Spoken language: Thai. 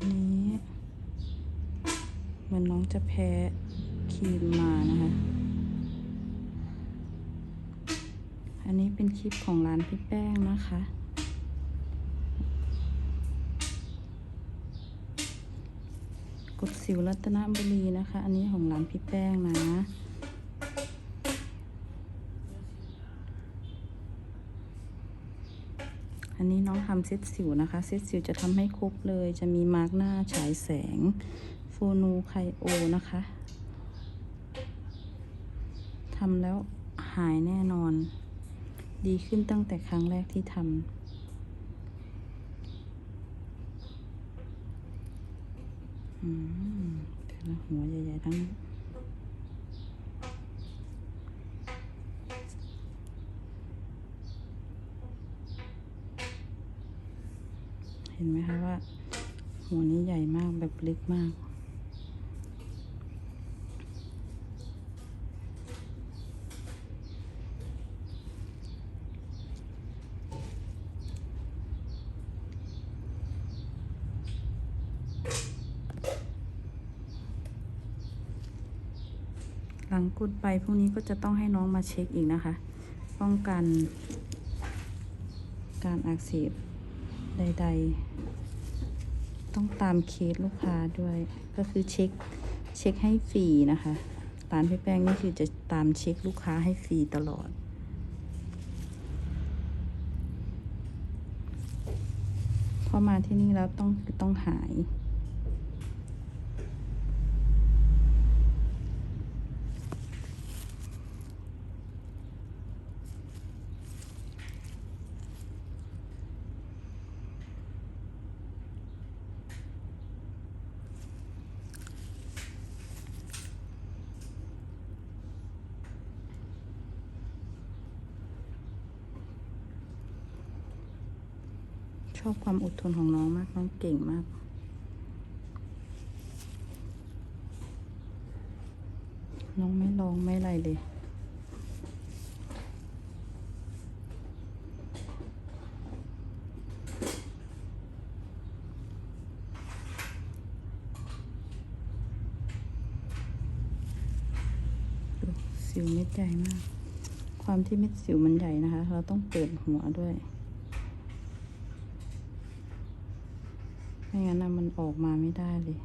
อันนี้เหมือนน้องจะแพ้ครีมมานะคะ อันนี้เป็นคลิปของร้านพี่แป้งนะคะ กดสิวรัตนบุรีนะคะ อันนี้ของร้านพี่แป้งนะ อันนี้น้องทำเซตสิวนะคะ เซตสิวจะทำให้ครบเลย จะมีมาร์กหน้าฉายแสง โฟนูไคโอนะคะทำแล้วหายแน่นอน ดีขึ้นตั้งแต่ครั้งแรกที่ทำอืมแต่ละหัวใหญ่ๆทั้งนั้นเห็นไหมคะว่าหัวนี้ใหญ่มากแบบเล็กมาก หลังกุดไปพรุ่งนี้ก็จะต้องให้น้องมาเช็คอีกนะคะ ป้องกันการอักเสบ ใด ๆ ต้องตามเคสลูกค้าด้วย ก็คือเช็คเช็คให้ฟรีนะคะร้านพี่แป้งนี่คือจะตามเช็คลูกค้าให้ฟรีตลอด พอมาที่นี่แล้วต้องต้องหาย ชอบความอดทนของน้องมาก น้องเก่งมาก น้องไม่ร้องไม่อะไรเลยสิวเม็ดใหญ่มาก ความที่เม็ดสิวมันใหญ่นะคะ เราต้องเปิดหัวด้วย ไม่งั้นนะมันออกมาไม่ได้เลย